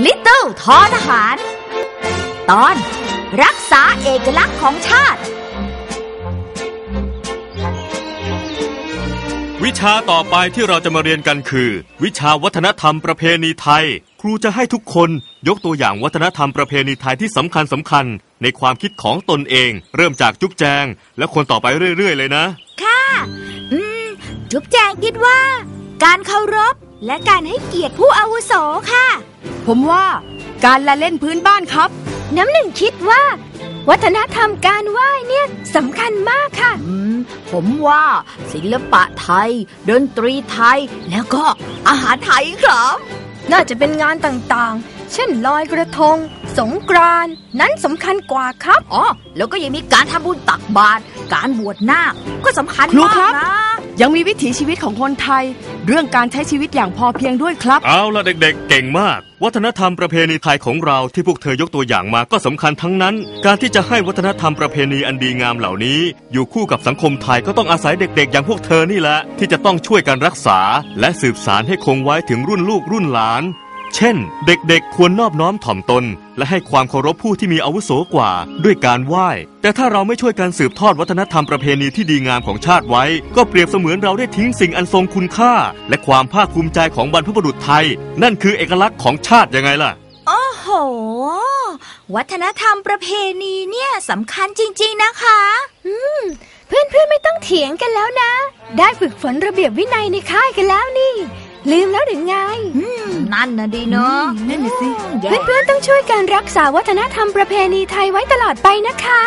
Little ทอทหาร ตอนรักษาเอกลักษณ์ของชาติ วิชาต่อไปที่เราจะมาเรียนกันคือ วิชาวัฒนธรรมประเพณีไทย ครูจะให้ทุกคนยกตัวอย่างวัฒนธรรมประเพณีไทยที่สำคัญสำคัญ ในความคิดของตนเอง เริ่มจากจุ๊บแจง และคนต่อไปเรื่อย ๆ เลยนะ ค่ะ อืม จุ๊บแจงคิดว่า การเคารพและการให้เกียรติผู้อาวุโสค่ะ ผมว่าการละเล่นพื้นบ้านครับ น้ำหนึ่งคิดว่า วัฒนธรรมการไหว้เนี่ยสำคัญมากค่ะอืมผมว่าศิลปะไทย ดนตรีไทย แล้วก็อาหารไทยครับ น่าจะเป็นงานต่างๆ เช่นลอยกระทง สงกรานต์นั้นสำคัญกว่าครับ อ๋อ แล้วก็ยังมีการทำบุญตักบาตรการบวชนาคก็สำคัญครูมากครับนะ ยังมีวิถีชีวิตของคนไทย เรื่องการใช้ชีวิตอย่างพอเพียงด้วยครับ เอาละเด็กๆ เก่งมาก วัฒนธรรมประเพณีไทยของเราที่พวกเธอยกตัวอย่างมาก็สำคัญทั้งนั้น การที่จะให้วัฒนธรรมประเพณีอันดีงามเหล่านี้ อยู่คู่กับสังคมไทยก็ต้องอาศัยเด็กๆ อย่างพวกเธอนี่แหละที่จะต้องช่วยกันรักษา และสืบสานให้คงไว้ถึงรุ่นลูกรุ่นหลาน เช่น เด็กๆ ควรนอบน้อมถ่อมตน และให้ความเคารพผู้ที่มีอาวุโสกว่า ด้วยการไหว้ แต่ถ้าเราไม่ช่วยกันสืบทอดวัฒนธรรมประเพณีที่ดีงามของชาติไว้ ก็เปรียบเสมือนเราได้ทิ้งสิ่งอันทรงคุณค่า และความภาคภูมิใจของบรรพบุรุษไทย นั่นคือเอกลักษณ์ของชาติยังไงล่ะโอ้โห วัฒนธรรมประเพณีเนี่ยสำคัญจริงๆนะคะเพื่อนๆไม่ต้องเถียงกันแล้วนะ ได้ฝึกฝนระเบียบวินัยในค่ายกันแล้วนี่ ลืมแล้วหรือไง นั่นนะดีเนาะนั่นน่ะสิแย่เพื่อนๆต้องช่วยกันรักษาวัฒนธรรมประเพณีไทยไว้ตลอดไปนะคะ